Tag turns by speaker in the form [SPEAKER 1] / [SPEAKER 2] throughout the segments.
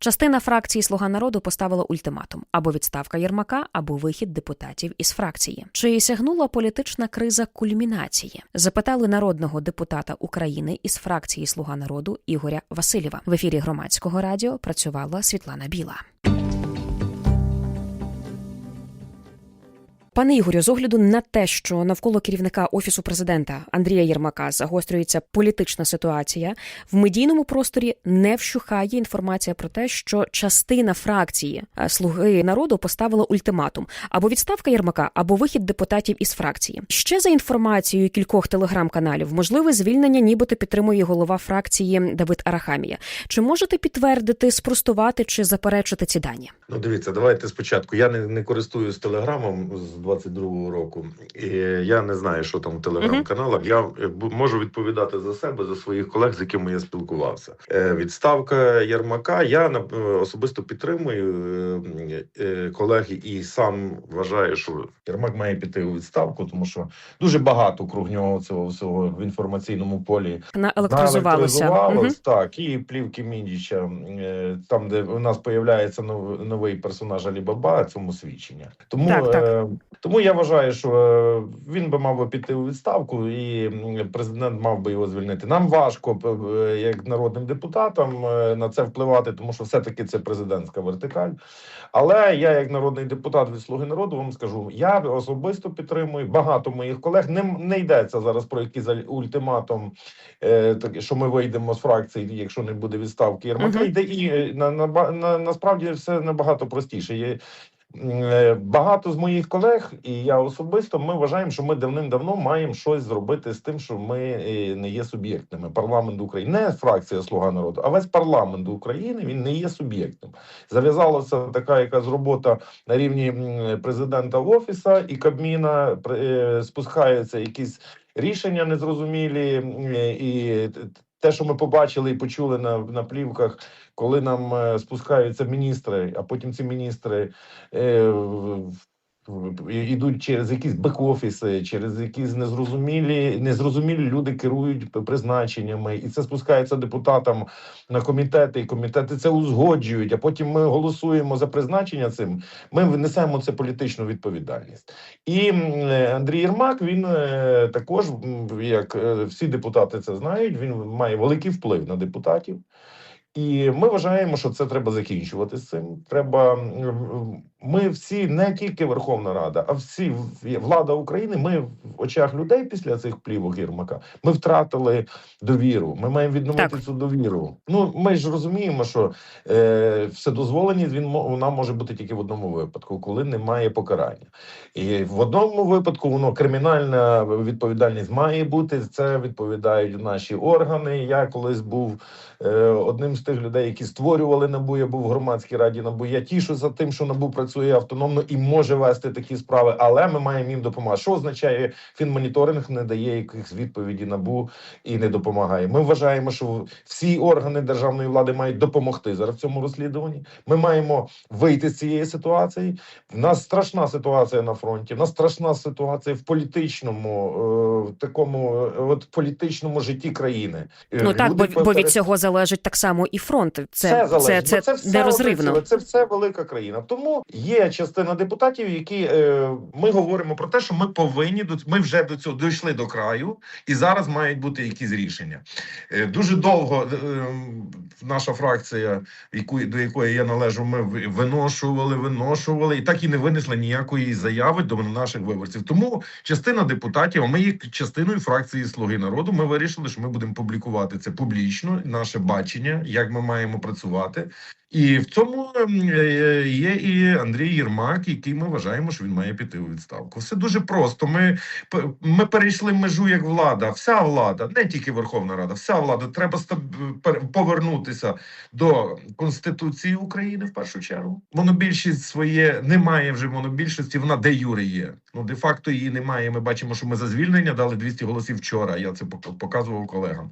[SPEAKER 1] Частина фракції Слуга народу поставила ультиматум або відставка Єрмака, або вихід депутатів із фракції. Чи сягнула політична криза кульмінації? Запитали народного депутата України із фракції Слуга народу Ігоря Васильєва. В ефірі громадського радіо працювала Світлана Біла. Пане Ігорю, з огляду на те, що навколо керівника офісу президента Андрія Єрмака загострюється політична ситуація, в медійному просторі не вщухає інформація про те, що частина фракції е, Слуги народу поставила ультиматум або відставка Єрмака, або вихід депутатів із фракції. Ще за інформацією кількох телеграм-каналів, можливе звільнення, нібито підтримує голова фракції Давид Арахамія. Чи можете підтвердити, спростувати чи заперечити ці дані?
[SPEAKER 2] Ну, дивіться, давайте спочатку. Я не, не користуюсь телеграмом з 22-го року, і я не знаю, що там в телеграм-каналах. Я е, можу відповідати за себе, за своїх колег, з якими я спілкувався. Е, Відставка Єрмака. Я е, особисто підтримую колеги і сам вважаю, що Єрмак має піти у відставку, тому що дуже багато круг нього цього всього в інформаційному полі
[SPEAKER 1] Наелектризувалося.
[SPEAKER 2] Наелектризувалось, так, і плівки Міндіча, там, де у нас появляється нов, новий персонаж Алібаба, цьому свідчення. Тому,
[SPEAKER 1] Так, так.
[SPEAKER 2] Тому я вважаю, що е, він би мав би піти у відставку, і президент мав би його звільнити. Нам важко, е, як народним депутатам, е, на це впливати, тому що все-таки це президентська вертикаль. Але я, як народний депутат від Слуги народу, вам скажу, я особисто підтримую багато моїх колег. Не, не йдеться зараз про якийсь ультиматум, так, що ми вийдемо з фракції, якщо не буде відставки Єрмака. Йде і на, на, на, насправді все набагато простіше. Е, багато з моїх колег, і я особисто, ми вважаємо, що ми давним-давно маємо щось зробити з тим, що ми е, не є суб'єктними. Парламент України, не фракція Слуга народу, а весь парламент України він не є суб'єктним. Зав'язалася така якась робота на рівні президента офіса і Кабміна е, спускаються якісь рішення незрозумілі, і те, що ми побачили і почули на, на плівках, коли нам е, спускаються міністри, а потім ці міністри. Е, Ідуть через якісь бек-офіси, через якісь незрозумілі, незрозумілі люди керують призначеннями, і це спускається депутатам на комітети, і комітети це узгоджують. А потім ми голосуємо за призначення цим. Ми внесемо це політичну відповідальність. І е, Андрій Єрмак він е, також, як е, всі депутати це знають, він має великий вплив на депутатів. І ми вважаємо, що це треба закінчувати з цим. Треба ми всі, не тільки Верховна Рада, а всі влада України. Ми в очах людей після цих плівок Єрмака. Ми втратили довіру. Ми маємо відновити
[SPEAKER 1] Так.
[SPEAKER 2] цю довіру. Ну ми ж розуміємо, що е, вседозволеність він вона може бути тільки в одному випадку, коли немає покарання. І в одному випадку воно кримінальна відповідальність має бути. Це відповідають наші органи. Я колись був е, одним з тих людей, які створювали набу. Я був в громадській раді набу. Я тішуся тим, що набу працює автономно і може вести такі справи, але ми маємо їм допомагати. Що означає фінмоніторинг не дає якихось відповіді набу і не допомагає. Ми вважаємо, що всі органи державної влади мають допомогти зараз в цьому розслідуванні. Ми маємо вийти з цієї ситуації. В нас страшна ситуація на фронті. В нас страшна ситуація в політичному е, такому е, от політичному житті країни. Е,
[SPEAKER 1] Ну так, бо, бо від цього залежить так само і фронт. Це,
[SPEAKER 2] все
[SPEAKER 1] це, це,
[SPEAKER 2] це все
[SPEAKER 1] нерозривно.
[SPEAKER 2] Це все велика країна. Тому є частина депутатів, які е, ми говоримо про те, що ми повинні до ми вже до цього дійшли до краю, і зараз мають бути якісь рішення. Е, дуже довго е, наша фракція, яку до якої я належу, ми виношували, виношували, і так і не винесли ніякої заяви до наших виборців. Тому частина депутатів, а ми є частиною фракції Слуги народу. Ми вирішили, що ми будемо публікувати це публічно, наше бачення, як ми маємо працювати. І в цьому ем, е, є і Андрій Єрмак, який ми вважаємо, що він має піти у відставку. Все дуже просто. Ми, ми перейшли межу як влада, вся влада, не тільки Верховна Рада, вся влада. Треба повернутися до Конституції України в першу чергу. Монобільшість своє немає вже монобільшості, вона де юре є. Ну де факто її немає. Ми бачимо, що ми за звільнення дали 200 голосів вчора. Я це показував колегам.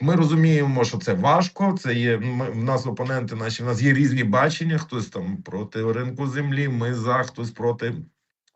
[SPEAKER 2] Ми розуміємо, що це важко. Це є ми, в нас опоненти наші. В нас є різні бачення. Хтось там проти ринку землі, ми за хтось проти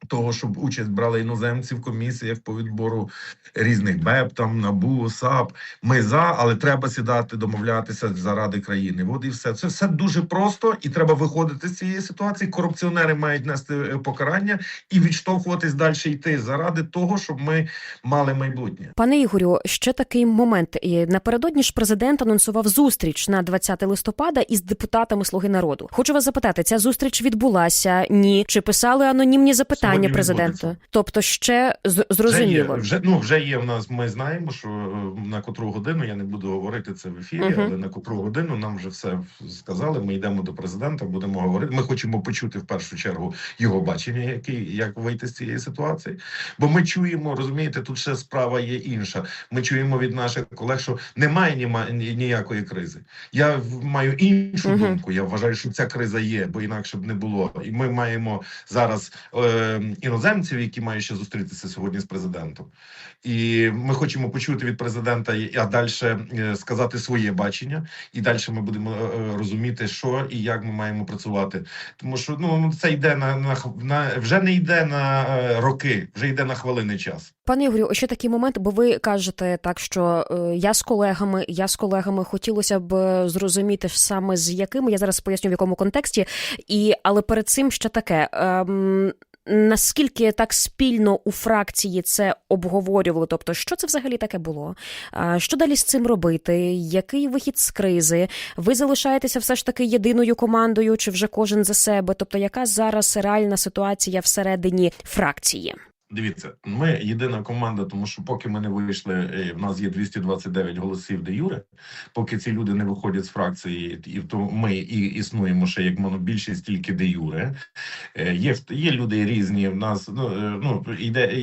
[SPEAKER 2] того, щоб участь брали іноземці в комісіях по відбору різних БЕП, там НАБУ, САП. Ми за, але треба сідати, домовлятися заради країни. От і все. Це все дуже просто, і треба виходити з цієї ситуації. Корупціонери мають нести е, покарання і відштовхуватись далі йти заради того, щоб ми мали майбутнє.
[SPEAKER 1] Пане Ігорю, ще такий момент. Напередодні ж президент анонсував зустріч на 20 листопада із депутатами Слуги народу. Хочу вас запитати, ця зустріч відбулася? Ні, чи писали анонімні запитання
[SPEAKER 2] Сьогодні
[SPEAKER 1] президенту? Тобто, ще з- зрозуміло.
[SPEAKER 2] Вже є, вже, ну, вже є в нас. Ми знаємо, що е, на котру годину я не буду говорити це в ефірі,
[SPEAKER 1] Мгм.
[SPEAKER 2] але на котру годину нам вже все сказали. Ми йдемо до президента, будемо говорити. Ми хочемо почути в першу чергу його бачення, який як вийти з цієї ситуації. Бо ми чуємо, розумієте, тут ще справа є інша. Ми чуємо від наших колег, що немає ніякої кризи. Я маю іншу
[SPEAKER 1] Мгм.
[SPEAKER 2] думку. Я вважаю, що ця криза є, бо інакше б не було. І ми маємо зараз е, іноземців, які мають ще зустрітися сьогодні з президентом. І ми хочемо почути від президента, а далі сказати своє бачення, і далі ми будемо е, е, розуміти, що і як ми маємо працювати. Тому що ну це йде на, на, на вже не йде на е, роки, вже йде на хвилини час.
[SPEAKER 1] Пане Ігорю, ще такий момент, бо ви кажете так, що е, я з колегами, я з колегами хотілося б е, зрозуміти саме з якими. Я зараз поясню в якому контексті. І але перед цим ще таке. Ем, Наскільки так спільно у фракції це обговорювали? Тобто, що це взагалі таке було? Що далі з цим робити? Який вихід з кризи? Ви залишаєтеся все ж таки єдиною командою, чи вже кожен за себе? Тобто, яка зараз реальна ситуація всередині фракції?
[SPEAKER 2] Дивіться, ми єдина команда, тому що поки ми не вийшли, е, в нас є 229 голосів де юре. Поки ці люди не виходять з фракції, і то ми і існуємо ще як монобільшість тільки де юре. Е, Є є люди різні. В нас ну, е, ну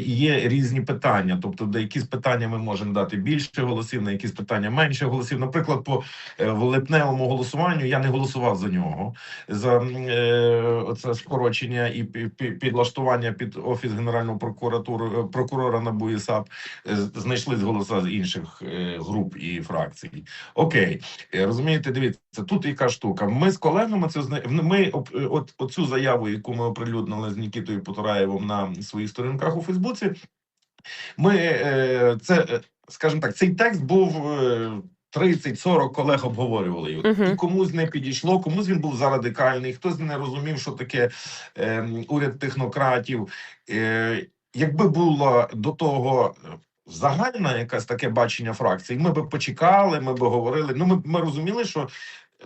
[SPEAKER 2] є різні питання. Тобто, де якісь питання ми можемо дати більше голосів, на якісь питання менше голосів. Наприклад, по липневому голосуванню я не голосував за нього за е, оце скорочення і пі- пі- підлаштування під офіс генерального прокуратури е, прокурора НАБУ і САП. Е, з- голоса з інших е, груп і фракцій. Окей, розумієте, дивіться, тут яка штука. Ми з колегами це. Ми от оцю заяву, яку ми оприлюднили з Нікітою Потураєвом на своїх сторінках у Фейсбуці. Ми це, скажімо так, цей текст був. е, 30-40 колег обговорювали його.
[SPEAKER 1] Мгм.
[SPEAKER 2] І комусь не підійшло, комусь він був зарадикальний, хтось не розумів, що таке е, уряд технократів. Е, якби було до того е, загальне якесь таке бачення фракції, ми би почекали, ми би говорили. Ну, ми, ми розуміли, що.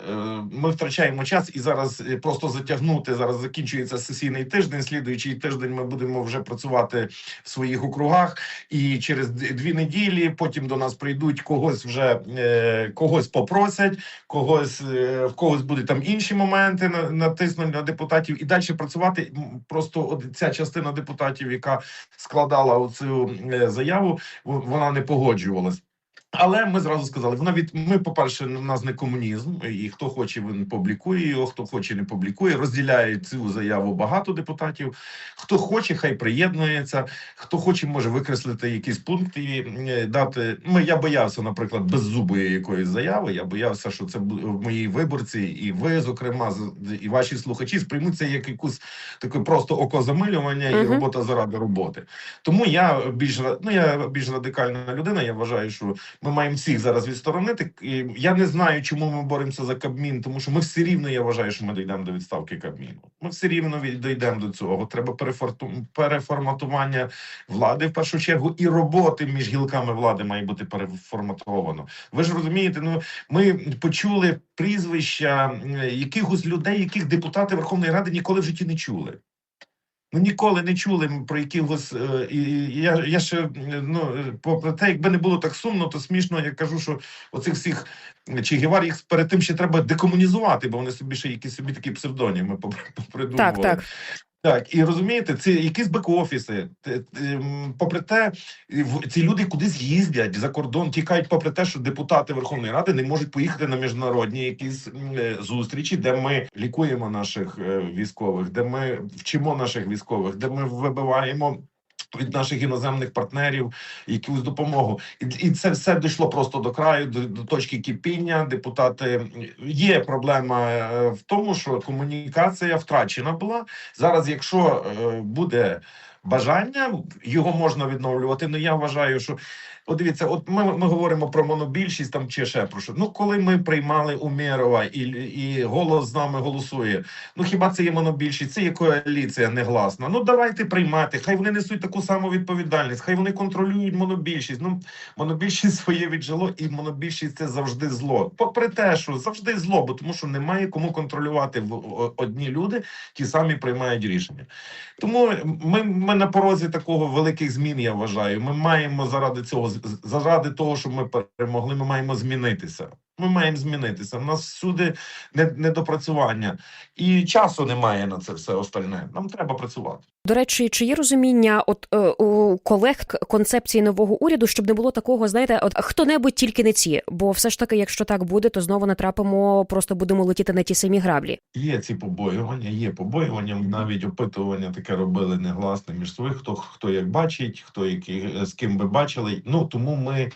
[SPEAKER 2] Е, Ми втрачаємо час і зараз е, просто затягнути. Зараз закінчується сесійний тиждень. Слідуючий тиждень ми будемо вже працювати в своїх округах, і через дві неділі потім до нас прийдуть когось вже е, когось попросять, когось в когось будуть там інші моменти на натиснуть на депутатів, і далі працювати. Просто ця частина депутатів, яка складала оцю заяву, вона не погоджувалась. Але ми зразу сказали, вона від ми, по-перше, у нас не комунізм, і хто хоче, він публікує його, хто хоче, не публікує. Розділяє цю заяву багато депутатів. Хто хоче, хай приєднується. Хто хоче, може викреслити якісь пункти, і е, дати. Ми я боявся, наприклад, беззубої якоїсь заяви. Я боявся, що це мої виборці, і ви, зокрема, і ваші слухачі сприймуть це як якусь таке просто окозамилювання і робота заради роботи. Тому я більш ну я більш радикальна людина. Я вважаю, що ми маємо всіх зараз відсторонити. Я не знаю, чому ми боремося за Кабмін, тому що ми все рівно. Я вважаю, що ми дійдемо до відставки Кабміну. Ми все рівно дійдемо до цього. Треба переформатування влади в першу чергу, і роботи між гілками влади має бути переформатовано. Ви ж розумієте, ну ми почули прізвища якихось людей, яких депутати Верховної Ради ніколи в житті не чули. Ну, ніколи не чули про якихось. е, я, я ще е, ну е, попри те, якби не було так сумно, то смішно. Я кажу, що оцих всіх чи Гівар їх перед тим ще треба декомунізувати, бо вони собі ще якісь собі такі псевдоніми попри- попридумували.
[SPEAKER 1] Так, так.
[SPEAKER 2] Так, і розумієте, це якісь бек-офіси. Те- те, м, Попри те, ці люди кудись їздять за кордон, тікають, попри те, що депутати Верховної Ради не можуть поїхати на міжнародні якісь е, зустрічі, де ми лікуємо наших е, військових, де ми вчимо наших військових, де ми вибиваємо. Від наших іноземних партнерів якусь допомогу. І, і це все дійшло просто до краю, до, до точки кипіння. Депутати є проблема е, в тому, що комунікація втрачена була. Зараз, якщо е, буде бажання, його можна відновлювати. Ну я вважаю, що От дивіться, от ми, ми говоримо про монобільшість там чи ще про що. Ну коли ми приймали Умєрова і, і голос з нами голосує. Ну хіба це є монобільшість? Це є коаліція негласна. Ну давайте приймати. Хай вони несуть таку саму відповідальність, хай вони контролюють монобільшість. Ну монобільшість своє віджило, і монобільшість це завжди зло. Попри те, що завжди зло, бо тому що немає кому контролювати в одні люди, ті самі приймають рішення. Тому ми, ми на порозі такого великих змін. Я вважаю. Ми маємо заради цього заради того, щоб ми перемогли. Ми маємо змінитися. Ми маємо змінитися. У нас всюди не- недопрацювання і часу немає на це все остальне. Нам треба працювати.
[SPEAKER 1] До речі, чи є розуміння от е, у колег концепції нового уряду, щоб не було такого, знаєте, от хто-небудь тільки не ці, бо все ж таки, якщо так буде, то знову натрапимо, просто будемо летіти на ті самі граблі.
[SPEAKER 2] Є ці побоювання, є побоювання. Навіть опитування таке робили негласне між собою. Хто хто як бачить, хто які з ким би бачили. Ну тому ми,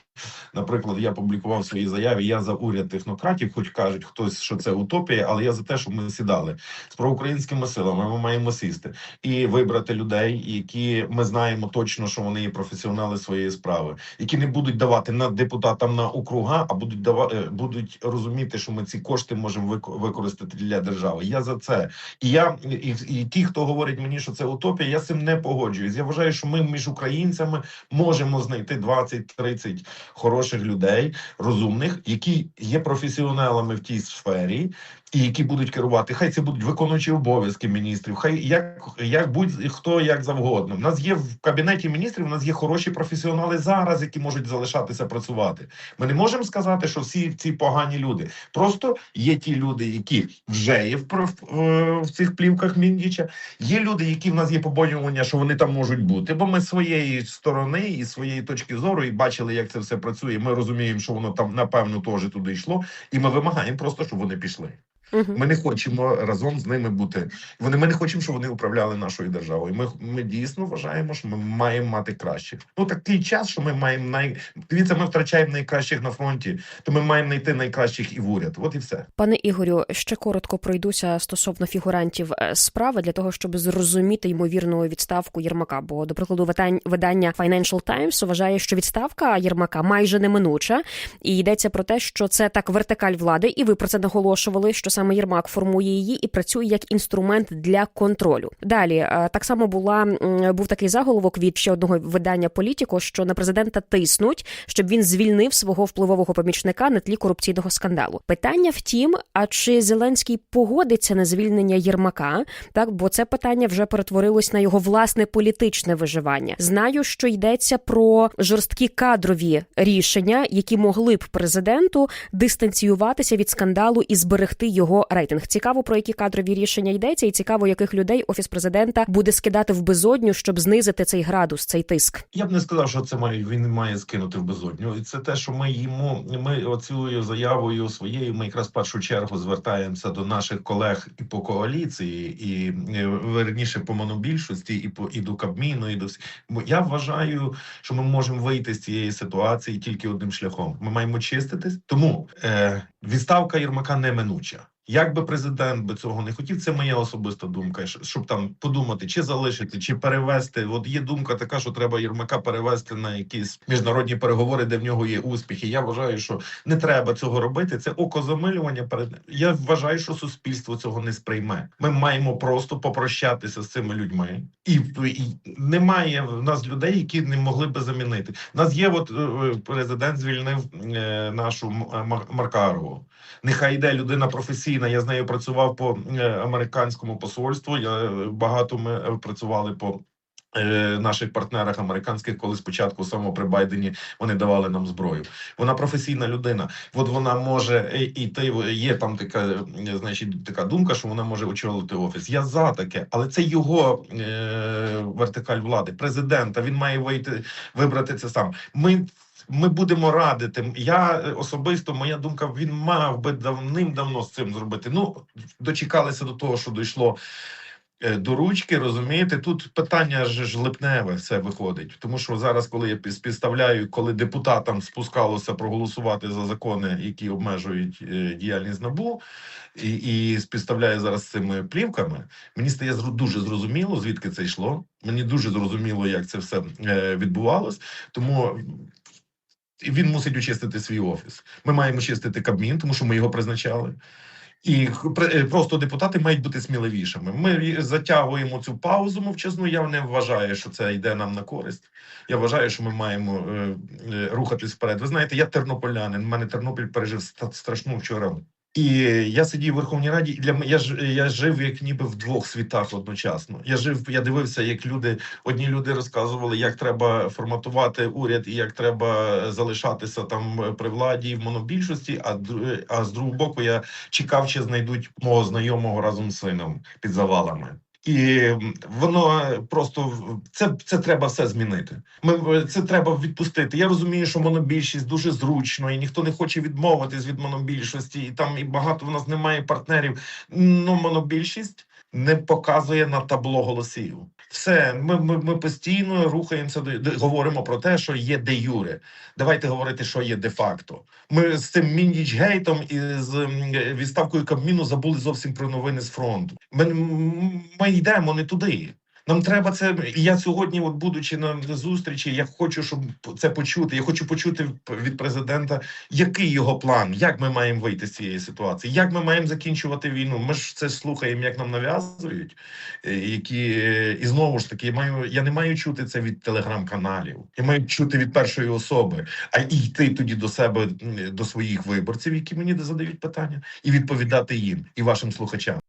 [SPEAKER 2] наприклад, я публікував в своїй заяві. Я за уряд технократів, хоч кажуть хтось, що це утопія, але я за те, щоб ми сідали з проукраїнськими силами. Ми маємо сісти і вибрати людей, які ми знаємо точно, що вони є професіонали своєї справи, які не будуть давати на депутатам на округа, а будуть давати, будуть розуміти, що ми ці кошти можемо використати для держави. Я за це. І я і, і ті, хто говорить мені, що це утопія, я з цим не погоджуюсь. Я вважаю, що ми між українцями можемо знайти 20-30 хороших людей, розумних, які є професіоналами в тій сфері. І які будуть керувати, хай це будуть виконуючі обов'язки міністрів, хай як, як будь-хто як завгодно. У нас є в кабінеті міністрів, у нас є хороші професіонали зараз, які можуть залишатися працювати. Ми не можемо сказати, що всі ці погані люди. Просто є ті люди, які вже є в, проф- е, в цих плівках Міндіча. Є люди, які в нас є побоювання, що вони там можуть бути. Бо ми своєї сторони і своєї точки зору і бачили, як це все працює. Ми розуміємо, що воно там напевно теж туди йшло, і ми вимагаємо просто, щоб вони пішли. Ми не хочемо разом з ними бути. Вони ми не хочемо, щоб вони управляли нашою державою. Ми, ми дійсно вважаємо, що ми маємо мати кращих. Ну такий час, що ми маємо най дивіться, ми втрачаємо найкращих на фронті, то ми маємо знайти найкращих і в уряд. От і все.
[SPEAKER 1] Пане Ігорю, ще коротко пройдуся стосовно фігурантів е, справи для того, щоб зрозуміти ймовірну відставку Єрмака. Бо, до прикладу, видання Financial Times вважає, що відставка Єрмака майже неминуча, і йдеться про те, що це так вертикаль влади, і ви про це наголошували, що саме Єрмак формує її і працює як інструмент для контролю. Далі е, так само була був такий заголовок від ще одного видання Політіко, що на президента тиснуть, щоб він звільнив свого впливового помічника на тлі корупційного скандалу. Питання втім, а чи Зеленський погодиться на звільнення Єрмака? Так, бо це питання вже перетворилось на його власне політичне виживання. Знаю, що йдеться про жорсткі кадрові рішення, які могли б президенту дистанціюватися від скандалу і зберегти його рейтинг. Цікаво про які кадрові рішення йдеться, і цікаво, яких людей офіс президента буде скидати в безодню, щоб знизити цей градус, цей тиск.
[SPEAKER 2] Я б не сказав, що це має він має скинути в безодню. І це те, що ми йому ми оцілою заявою своєю. Ми якраз в першу чергу звертаємося до наших колег і по коаліції, і е, верніше по монобільшості, і по і до Кабміну, і до всіх. Бо Я вважаю, що ми можемо вийти з цієї ситуації тільки одним шляхом. Ми маємо чиститись. Тому е, відставка Єрмака неминуча. Як би президент би цього не хотів, це моя особиста думка. Щоб там подумати, чи залишити, чи перевести. От є думка така, що треба Єрмака перевести на якісь міжнародні переговори, де в нього є успіхи. Я вважаю, що не треба цього робити. Це окозамилювання перед я вважаю, що суспільство цього не сприйме. Ми маємо просто попрощатися з цими людьми, і, і немає в нас людей, які не могли би замінити. У нас є, от е, президент звільнив е, нашу Маркарову. Нехай йде людина професійна. Я з нею працював по е, американському посольству. Я е, багато ми е, працювали по. Наших партнерах американських, коли спочатку саме при Байдені вони давали нам зброю. Вона професійна людина. От вона може іти. Є там така, значить, така думка, що вона може очолити офіс. Я за таке, але це його е, вертикаль влади, президента. Він має вийти вибрати це сам. Ми ми будемо радити. Я е, особисто, моя думка, він мав би давним-давно з цим зробити. Ну, дочекалися до того, що дійшло. е, до ручки, розумієте, тут питання ж липневе все виходить. Тому що зараз, коли я пі- співставляю, коли депутатам спускалося проголосувати за закони, які обмежують е, діяльність НАБУ, і, і співставляю зараз з цими плівками, мені стає дуже зрозуміло, звідки це йшло. Мені дуже зрозуміло, як це все відбувалось. Тому він мусить очистити свій офіс. Ми маємо чистити Кабмін, тому що ми його призначали. І е, просто депутати мають бути сміливішими. Ми затягуємо цю паузу мовчазну. Я не вважаю, що це йде нам на користь. Я вважаю, що ми маємо е, е, рухатись вперед. Ви знаєте, я тернополянин. У мене Тернопіль пережив страшну вчора. І я сидів у Верховній Раді, і для я ж я жив як ніби в двох світах одночасно. Я жив, я дивився, як люди одні люди розказували, як треба форматувати уряд і як треба залишатися там при владі в монобільшості. А а з другого боку, я чекав, чи знайдуть мого знайомого разом з сином під завалами. І воно просто це, це треба все змінити. Ми це треба відпустити. Я розумію, що монобільшість дуже зручно, і ніхто не хоче відмовитись від монобільшості. І там і багато в нас немає партнерів. Ну, монобільшість не показує на табло голосів. Все, ми, ми, ми постійно рухаємося до, говоримо про те, що є де юре. Давайте говорити, що є де факто. Ми з цим Міндічгейтом і з відставкою Кабміну забули зовсім про новини з фронту. Ми, ми йдемо не туди. Нам треба це. Я сьогодні, от будучи на зустрічі, я хочу, щоб це почути. Я хочу почути від президента, який його план, як ми маємо вийти з цієї ситуації, як ми маємо закінчувати війну. Ми ж це слухаємо, як нам нав'язують. е, Які і знову ж таки, я маю я не маю чути це від телеграм-каналів. Я маю чути від першої особи, а йти тоді до себе до своїх виборців, які мені задають питання, і відповідати їм і вашим слухачам.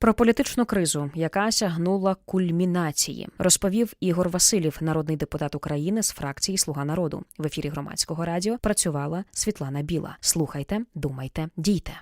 [SPEAKER 1] Про політичну кризу, яка сягнула кульмінації, розповів Ігор Васильєв, народний депутат України з фракції Слуга народу. В ефірі громадського радіо працювала Світлана Біла. Слухайте, думайте, дійте.